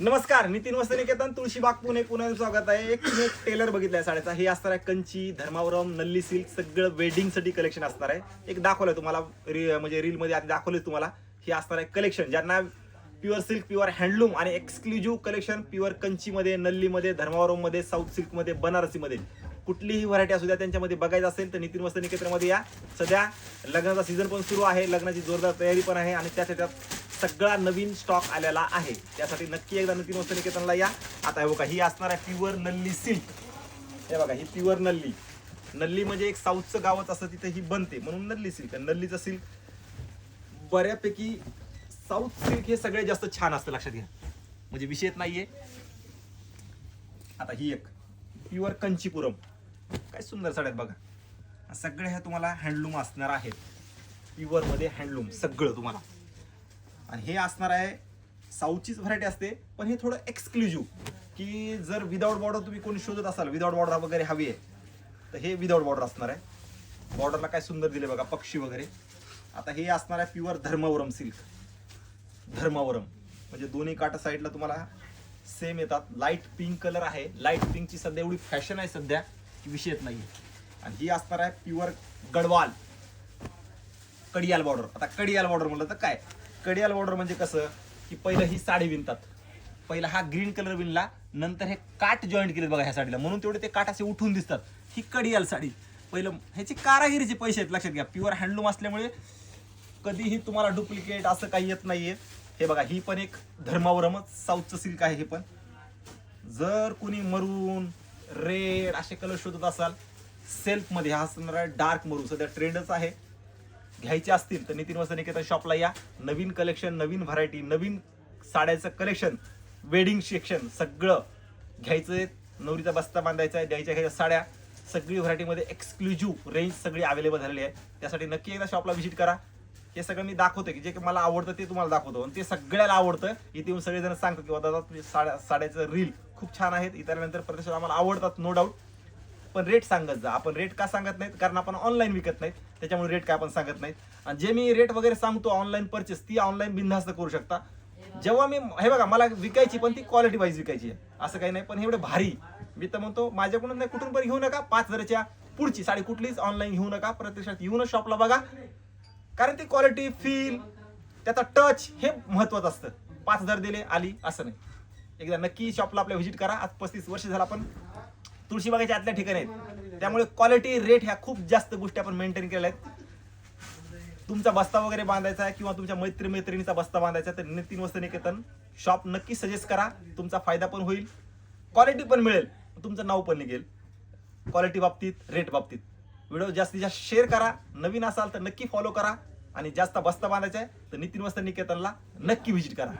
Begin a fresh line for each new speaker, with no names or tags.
नमस्कार नितीन वस्त्र निकेतन तुळशीबाग पुणे पुन्हा स्वागत आहे. एक तुम्ही एक टेलर बघितलाय साड्याचा. हे असणार आहे कंची धर्मावरम नल्ली सिल्क सगळं वेडिंगसाठी कलेक्शन असणार आहे. एक दाखवलंय तुम्हाला री म्हणजे रीलमध्ये आधी दाखवलंय तुम्हाला. हे असणार आहे कलेक्शन ज्यांना प्युअर सिल्क प्युअर हँडलूम आणि एक्सक्लुझिव्ह कलेक्शन प्युअर कंचीमध्ये नल्लीमध्ये धर्मावरममध्ये साऊथ सिल्कमध्ये बनारसीमध्ये कुठलीही व्हरायटी असू द्या त्यांच्यामध्ये बघायचं असेल तर नितीन वस्त्र निकेतनमध्ये या. सध्या लग्नाचा सीझन पण सुरू आहे. लग्नाची जोरदार तयारी पण आहे आणि त्याच्या त्यात सगळा नवीन स्टॉक आलेला आहे. त्यासाठी नक्की एकदा नवीन वस्त्र निकेतनला या. आता हे बघा ही असणार आहे प्युअर नल्ली सिल्क हे बघा ही प्युअर नल्ली. नल्ली म्हणजे एक साऊथचं गावच असतं तिथे ही बनते म्हणून नल्ली सिल्क नल्लीचं सिल्क बऱ्यापैकी साऊथ सिल्क हे सगळ्यात जास्त छान असतं लक्षात घ्या. म्हणजे विषयच नाहीये. आता ही एक प्युअर कंचीपुरम. काय सुंदर साड्यात बघा. सगळे ह्या तुम्हाला हँडलूम असणार आहेत. प्युअरमध्ये हँडलूम सगळं तुम्हाला. आणि हे असणार आहे साऊथचीच व्हरायटी असते पण हे थोडं एक्सक्लुझिव्ह की जर विदाऊट बॉर्डर तुम्ही कोणी शोधत असाल विदाऊट बॉर्डर वगैरे हवी आहे तर हे विदाऊट बॉर्डर असणार आहे. बॉर्डरला काय सुंदर दिले बघा पक्षी वगैरे. आता हे असणार आहे प्युअर धर्मावरम सिल्क धर्मावरम. म्हणजे दोन्ही काटा साईडला तुम्हाला सेम येतात. लाइट पिंक कलर आहे. लाइट पिंकची सध्या एवढी फॅशन आहे सध्या की विषयच नाही आणि ही असणार आहे प्युअर गडवाल. कडियाल बॉर्डर आता कडियाल बॉर्डर म्हटलं तर काय? कडियाल बॉर्डर म्हणजे कसं? की पहिलं ही साडी विणतात. पहिला हा ग्रीन कलर विणला नंतर हे काट जॉईंट केले बघा ह्या साडीला. म्हणून तेवढे ते काट असे उठून दिसतात. ही कडियाल साडी. पहिलं ह्याची कारागिरीचे पैसे आहेत लक्षात घ्या. प्युअर हँडलूम असल्यामुळे कधीही तुम्हाला डुप्लिकेट असं काही येत नाहीये. हे बघा ही पण एक धर्मावरमच साऊथचं सिल्क आहे हे पण. जर कुणी मरून रेड असे कलर शोधत असाल सेल्फमध्ये हा असणारा डार्क मरून. सध्या ट्रेंडच आहे. घ्यायचे असतील तर नितीन वस्त्र निकेतन शॉपला या. नवीन कलेक्शन नवीन व्हरायटी नवीन साड्याचं कलेक्शन वेडिंग सेक्शन सगळं घ्यायचंय. नवरीचा बस्ता बांधायचा आहे द्यायच्या घ्यायच्या साड्या. सगळी व्हरायटीमध्ये एक्सक्लुझिव्ह रेंज सगळी अवेलेबल झालेली आहे. त्यासाठी नक्की एकदा शॉपला व्हिजिट करा. हे सगळं मी दाखवतो की जे की मला आवडतं ते तुम्हाला दाखवतो. आणि ते सगळ्याला आवडतं. इथे येऊन सगळेजण सांगतो की दादा साड्या साड्याचं रील खूप छान आहेत. इतरनंतर प्रदेशात आम्हाला आवडतात नो डाऊट पण रेट सांगत जा. आपण रेट का सांगत नाहीत? कारण आपण ऑनलाईन विकत नाहीत. त्याच्यामुळे रेट काय आपण सांगत नाहीत. आणि जे मी रेट वगैरे सांगतो ऑनलाईन परचेस ती ऑनलाईन बिनधास्त करू शकता. जेव्हा मी हे बघा मला विकायची पण ती क्वालिटी वाईज विकायची आहे. असं काही नाही पण हे एवढं भारी. मी तर म्हणतो माझ्याकडून नाही कुठून पण घेऊ नका. पाच हजाराच्या पुढची साडी कुठलीच ऑनलाईन घेऊ नका. प्रत्यक्षात येऊनच शॉपला बघा. कारण ती क्वालिटी फील त्याचा टच हे महत्वाचं असतं. पाच हजार दिले आली असं नाही. एकदा नक्की शॉपला आपल्या व्हिजिट करा. आज पस्तीस वर्ष झाला आपण तुळशीबागेच्या आतल्या ठिकाणी आहेत. त्यामुळे क्वालिटी रेट ह्या खूप जास्त गोष्टी आपण मेंटेन केल्या आहेत. तुमचा बस्ता वगैरे बांधायचा आहे किंवा तुमच्या मैत्री मैत्रिणीचा बस्ता बांधायचा आहे तर नितीन वस्त्र निकेतन शॉप नक्की सजेस्ट करा. तुमचा फायदा पण होईल. क्वालिटी पण मिळेल. तुमचं नाव पण निघेल. क्वालिटी बाबतीत रेट बाबतीत. व्हिडिओ जास्तीत जास्त शेअर करा. नवीन असाल तर नक्की फॉलो करा. आणि जास्त बस्ता बांधायचा आहे तर नितीन वस्त्र निकेतनला नक्की व्हिजिट करा.